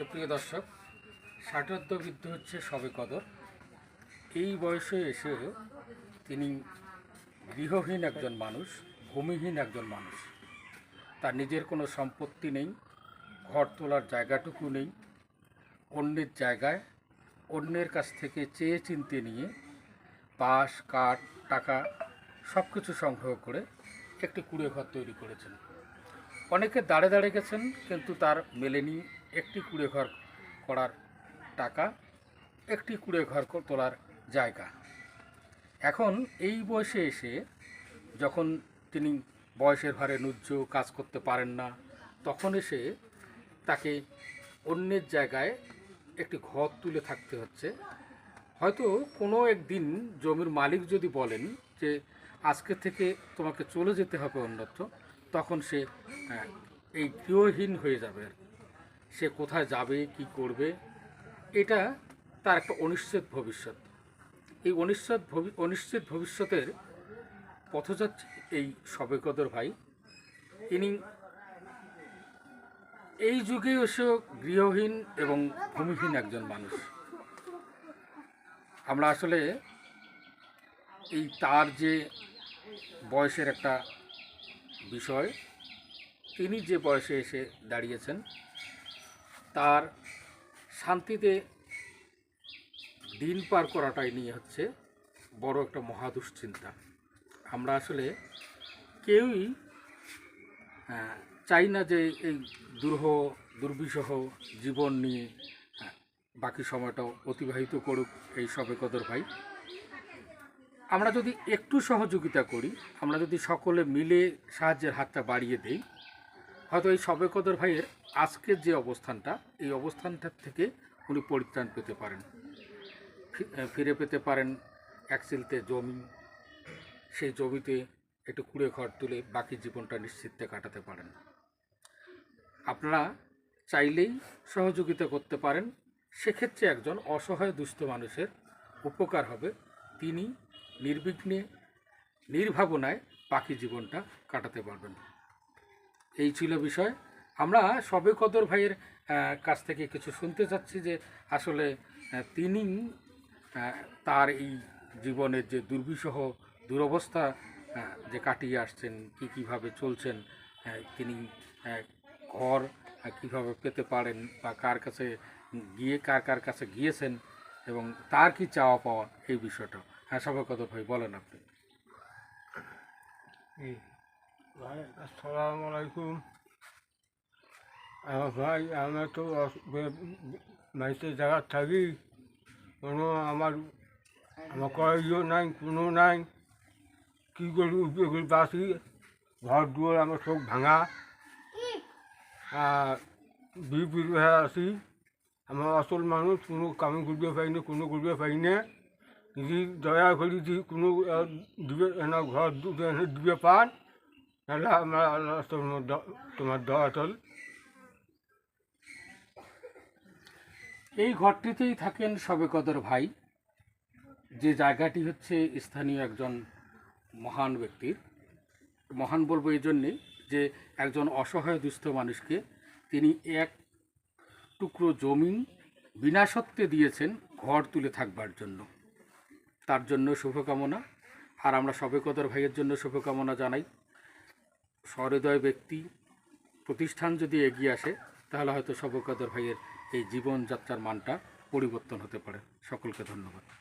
সুপ্রিয় দর্শক ষাটোর্ধবৃদ্ধ হচ্ছে সবে কদর। এই বয়সে এসে তিনি গৃহহীন একজন মানুষ, ভূমিহীন একজন মানুষ। তার নিজের কোনো সম্পত্তি নেই, ঘর তোলার জায়গাটুকু নেই, অন্যের জায়গায় অন্যের কাছ থেকে চেয়ে চিনতে নিয়ে বাঁশ কাঠ, টাকা সব কিছু সংগ্রহ করে একটি কুড়ে ঘর তৈরি করেছেন। অনেকে দাঁড়ে দাঁড়ে গেছেন, কিন্তু তার মেলেনি একটি কুড়ে ঘর করার টাকা একটি কুড়ে ঘর তোলার জায়গা এখন এই বয়সে এসে যখন তিনি বয়সের ভারে নুজ্জ কাজ করতে পারেন না তখন এসে তাকে অন্যের জায়গায় একটি ঘর তুলে থাকতে হচ্ছে হয়তো কোনো একদিন জমির মালিক যদি বলেন যে আজকে থেকে তোমাকে চলে যেতে হবে অন্যত্র তখন সে আহ, এই গৃহহীন হয়ে যাবে আর কি। সে কোথায় যাবে, কি করবে, এটা তার একটা অনিশ্চিত ভবিষ্যৎ। এই অনিশ্চিত অনিশ্চিত ভবিষ্যতের পথযাত্রী এই সবেকদর ভাই। ইনি এই যুগে এসেও গৃহহীন এবং ভূমিহীন একজন মানুষ। আমরা আসলে এই তার যে বয়সের একটা বিষয়, তিনি যে বয়সে এসে দাঁড়িয়েছেন তার শান্তিতে দিন পার করাটাই নিয়ে হচ্ছে বড় একটা মহা দুশ্চিন্তা আমরা আসলে কেউই আহ, চাই না যে এই দুর্হ দুর্বিষহ জীবন নিয়ে আহ, বাকি সময়টাও অতিবাহিত করুক এই সবে কদর ভাই। আমরা যদি একটু সহযোগিতা করি আমরা যদি সকলে মিলে সাহায্যের হাতটা বাড়িয়ে দেই হয়তো এই সবে কদর ভাইয়ের আজকের যে অবস্থানটা, এই অবস্থানটার থেকে উনি পরিত্রাণ পেতে পারেন। ফিরে পেতে পারেন এক সিলতে জমি, সেই জমিতে একটু কুড়ে ঘর তুলে বাকি জীবনটা নিশ্চিন্তে কাটাতে পারেন। আপনারা চাইলেই সহযোগিতা করতে পারেন, সেক্ষেত্রে একজন অসহায় দুস্থ মানুষের উপকার হবে। তিনি নির্বিঘ্নে, নির্ভাবনায় বাকি জীবনটা কাটাতে পারবেন। এই ছিল বিষয়। আমরা সবে কদর ভাইয়ের কাছ থেকে কিছু শুনতে চাচ্ছি যে আসলে তিনি তার এই জীবনের যে দুর্বিষহ দুরবস্থা যে কাটিয়ে আসছেন, কি কীভাবে চলছেন তিনি ঘর কীভাবে পেতে পারেন বা কার কাছে গিয়ে, কার কার কাছে গিয়েছেন এবং তার কি চাওয়া পাওয়া, এই বিষয়টা। হ্যাঁ সবে কদর ভাই, বলেন আপনি। ভাই, আসসালামু আলাইকুম। আমার ভাই আমি তো মাইতে জায়গা থাকি, কোনো আমার আমার কয়েকজন নাই, কোনো নাই। কী করি উপরে বাসি, ঘর দুয়ার আমার সব ভাঙা। আর বিপির হয়ে আছি। আমার আসল মানুষ, কোনো কামে করবে পাই না, কোনো করবে পাই না। যদি দয়া করি যদি কোনো দিবে, এনা ঘর দিবে পান। তাহলে আমরা আল্লাহ তোমার তোমার দোয়া চল এই ঘরটিতেই থাকেন সবে কদর ভাই। যে জায়গাটি হচ্ছে স্থানীয় একজন মহান ব্যক্তির মহান বলব এই জন্যে যে একজন অসহায় দুস্থ মানুষকে তিনি এক টুকরো জমি বিনা সত্ত্বে দিয়েছেন ঘর তুলে থাকবার জন্য। তার জন্য শুভকামনা। আর আমরা সবে কদর ভাইয়ের জন্য শুভকামনা জানাই। সহৃদয় ব্যক্তি, প্রতিষ্ঠান যদি এগিয়ে আসে, তাহলে হয়তো সবকাদর ভাইয়ের এই জীবনযাত্রার মানটা পরিবর্তন হতে পারে। সকলকে ধন্যবাদ।